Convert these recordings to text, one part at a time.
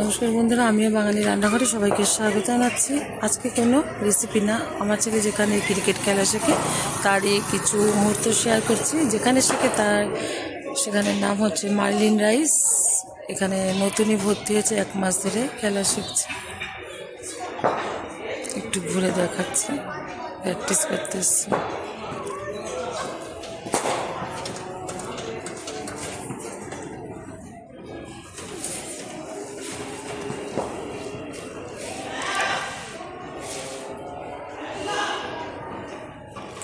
নমস্কার বন্ধুরা আমিও বাঙালি রান্নাঘরে সবাইকে স্বাগত জানাচ্ছি। আজকে কোনো রেসিপি না, আমার ছেলে যেখানে ক্রিকেট খেলা শেখে, তারই কিছু মুহূর্ত শেয়ার করছি। যেখানে শেখে তার সেখানের নাম হচ্ছে মার্লিন রাইস। এখানে নতুনই ভর্তি হয়েছে, এক মাস ধরে খেলা শিখছে। একটু ঘুরে দেখাচ্ছি প্র্যাকটিস করতেছি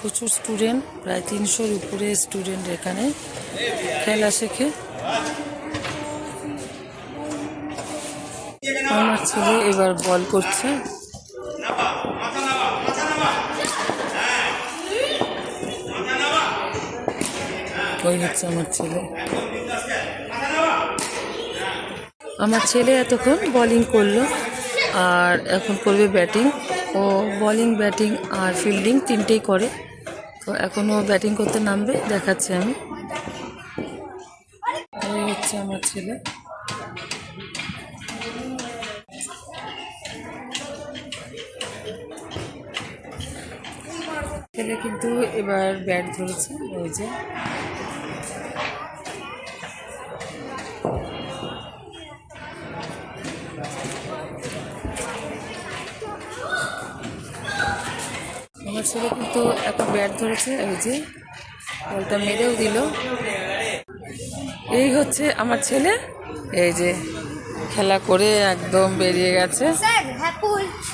প্রচুর স্টুডেন্ট প্রায় তিনশোর উপরে স্টুডেন্ট এখানে খেলা শেখে। আমার ছেলে এবার বল করছে। ওই হচ্ছে আমার ছেলে। আমার ছেলে এতক্ষণ বোলিং করল আর এখন করবে ব্যাটিং ও বলিং ব্যাটিং আর ফিল্ডিং তিনটেই করে। তো এখন ও ব্যাটিং করতে নামবে, দেখাচ্ছি আমি। হচ্ছে আমার ছেলে। ছেলে কিন্তু এবার ব্যাট ধরেছে ওই যে। আমার ছেলে কিন্তু একটা ব্যাট ধরেছে এই যে বলটা মেরেও দিল। এই হচ্ছে আমার ছেলে এই যে খেলা করে একদম বেরিয়ে গেছে। হ্যাপি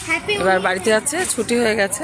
হ্যাপি এবার বাড়িতে যাচ্ছে ছুটি হয়ে গেছে।